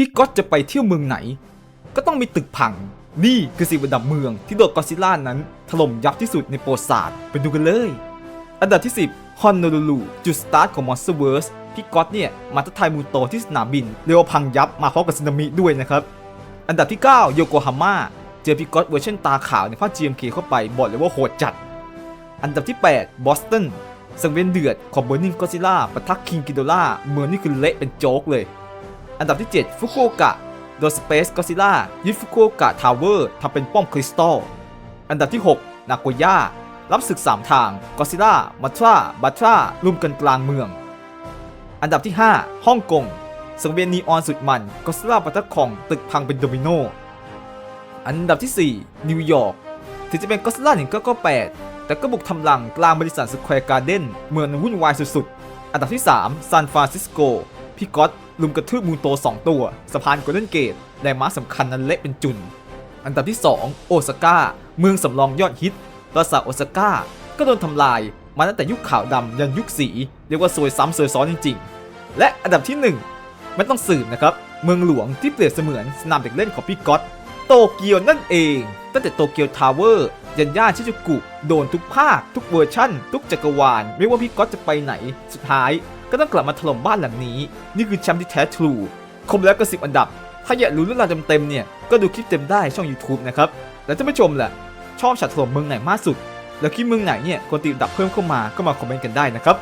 พี่ก๊อตจะไปเที่ยวเมืองไหน ก็ต้องมีตึกพัง นี่คือสิบอันดับเมืองที่โดนกอซิล่านั้นถล่มยับที่สุดในประวัติศาสตร์ไปดูกันเลย อันดับที่ 10 ฮอนโนลูลูจุดสตาร์ทของ Monsterverse พี่ก๊อตเนี่ยมาทักทายมูโตที่สนามบินเรียกว่าพังยับมาพร้อมกับสึนามิด้วยนะครับ อันดับที่ 9 โยโกฮาม่าเจอพี่ก๊อตเวอร์ชันตาขาวในภาค GMK เข้าไปบอกเลยว่าโหดจัด อันดับที่ 8 บอสตันสังเวียนเดือดของเบอร์นิงก็ซิล่าปะทะคิงกิโดล่าเมืองนี่คือเละเป็นโจ๊กเลย อันดับที่ 7 ฟุกุโอกะโดนสเปซก็ซิล่ายึดฟุกุโอกะทาวเวอร์ทำเป็นป้อมคริสตัล อันดับที่ 6 นาโกย่า รับศึก 3 ทางก็ซิล่ามัตราบัตรารุมกันกลางเมือง อันดับที่ 5 ฮ่องกงสังเวียนนีออนสุดมันก็ซิล่าปะทะคองตึกพังเป็นโดมิโน อันดับที่ 4 นิวยอร์ก ถึงจะเป็นก็ซิล่า1998แต่ก็บุกทำลังกลางบริษัทสแควร์การ์เด้นเมืองวุ่นวายสุดๆ อันดับที่ 3 ซานฟรานซิสโก พี่ก๊อต ลุมกระทืบมูโต 2 ตัวสะพานโกลเด้นเกตแลนด์มาสำคัญนั้นเละเป็นจุน อันดับที่ 2 โอซาก้า เมืองสำรองยอดฮิตปราสาทโอซาก้าก็โดนทำลายมาตั้งแต่ยุคขาวดำยันยุคสี เรียกว่าซวยซ้ำซวยซ้อนจริงๆ และอันดับที่ 1 ไม่ต้องสืบนะครับ เมืองหลวงที่เปรียบเสมือนสนามเด็กเล่นของพี่ก๊อต โตเกียวนั่นเอง ตั้งแต่โตเกียวทาวเวอร์ยันย่าชิจูกุ โดนทุกภาค ทุกเวอร์ชั่น ทุกจักรวาล ไม่ว่าพี่ก๊อตจะไปไหน สุดท้ายก็ต้องกลับมาถล่มบ้านหลังนี้ นี่คือแชมป์ที่แท้ทรูครบแล้วก็สิบอันดับ ถ้าอยากรู้เรื่องราวเต็มๆเนี่ย ก็ดูคลิปเต็มได้ช่อง YouTube นะครับ แล้วท่านผู้ชมล่ะ ชอบฉากถล่มเมืองไหนมากสุด แล้วคลิปเมืองไหนเนี่ยควรติดอันดับเพิ่มเข้ามาก็มาคอมเมนต์กันได้นะครับ